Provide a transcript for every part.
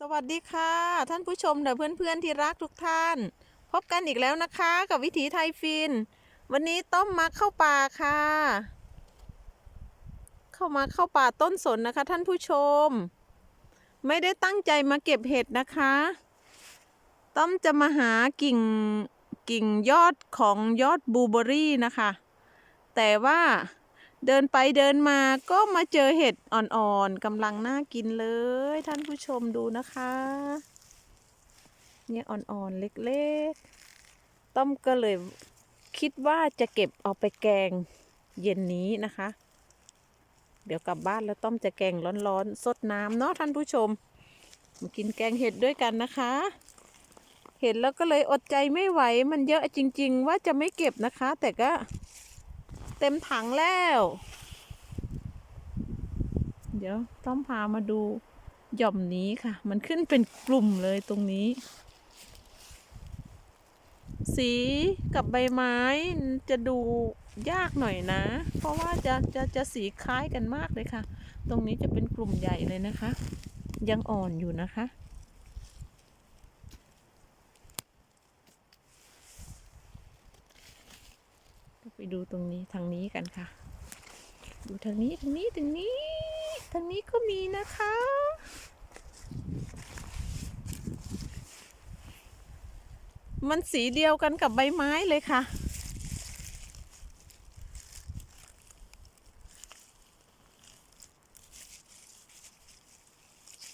สวัสดีค่ะ ท่านผู้ชมและเพื่อนๆที่รักทุกท่าน พบกันอีกแล้วนะคะ กับวิถีไทยฟิน วันนี้ต้มมาเข้าป่าค่ะ เข้ามาเข้าป่าต้นสนนะคะ ท่านผู้ชม ไม่ได้ตั้งใจมาเก็บเห็ดนะคะ ต้อมจะมาหากิ่งกิ่งยอดของยอดบลูเบอรี่นะคะ แต่ว่า เดินไปเดินมาก็มาเจอเห็ดอ่อนๆกำลังน่ากินเลย ท่านผู้ชมดูนะคะ เนี่ยอ่อนๆเล็กๆ ต้อมก็เลยคิดว่าจะเก็บเอาไปแกงเย็นนี้นะคะ เดี๋ยวกลับบ้านแล้วต้อมจะแกงร้อนๆสดน้ำเนาะท่านผู้ชม มากินแกงเห็ดด้วยกันนะคะ เห็นแล้วก็เลยอดใจไม่ไหวมันเยอะจริง ๆ ว่าจะไม่เก็บนะคะ แต่ก็ เต็มถังแล้ว เดี๋ยวต้องพามาดูหย่อมนี้ค่ะ มันขึ้นเป็นกลุ่มเลยตรงนี้ สีกับใบไม้จะดูยากหน่อยนะ เพราะว่าจะจะจะสีคล้ายกันมากเลยค่ะ ตรงนี้จะเป็นกลุ่มใหญ่เลยนะคะ ยังอ่อนอยู่นะคะ ไปดูตรงนี้ทางนี้กันค่ะ ดูทางนี้ทางนี้ทางนี้ทางนี้ก็มีนะคะ มันสีเดียวกันกับใบไม้เลยค่ะ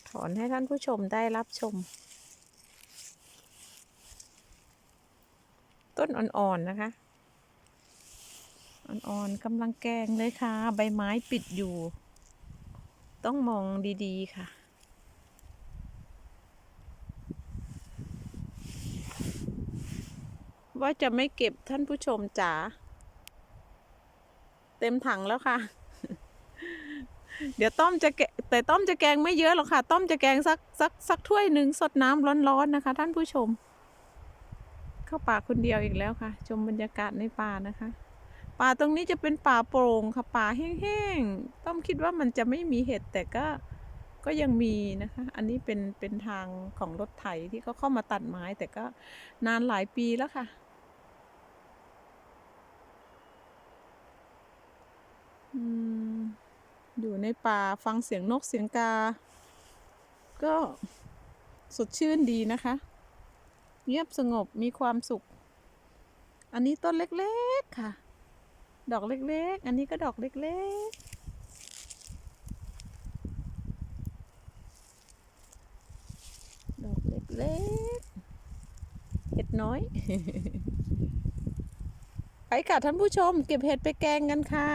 ถอนให้ท่านผู้ชมได้รับชม ต้นอ่อนๆนะคะ อ่อนๆกำลังแกงเลยค่ะ ใบไม้ปิดอยู่ ต้องมองดีๆค่ะ ว่าจะไม่เก็บท่านผู้ชมจ๋าเต็มถังแล้วค่ะ เดี๋ยวต้อมจะแกแต่ต้อมจะแกงไม่เยอะหรอกค่ะ ต้อมจะแกงสักสักสักถ้วยหนึ่งสดน้ำร้อนๆนะคะ ท่านผู้ชม เข้าป่าคนเดียวอีกแล้วค่ะ ชมบรรยากาศในป่านะคะ ป่าตรงนี้จะเป็นป่าโปร่งค่ะป่าแห้งๆ ต้อมคิดว่ามันจะไม่มีเห็ดแต่ก็ก็ยังมีนะคะ อันนี้เป็นเป็นทางของรถไถที่เขาเข้ามาตัดไม้แต่ก็นานหลายปีแล้วค่ะอืมอยู่ในป่าฟังเสียงนกเสียงกา ก็สดชื่นดีนะคะ เงียบสงบมีความสุข อันนี้ต้นเล็กๆค่ะ ดอกเล็กๆ อันนี้ก็ดอกเล็กๆดอกเล็กๆ เห็ดน้อย ไปค่ะท่านผู้ชม เก็บเห็ดไปแกงกันค่ะ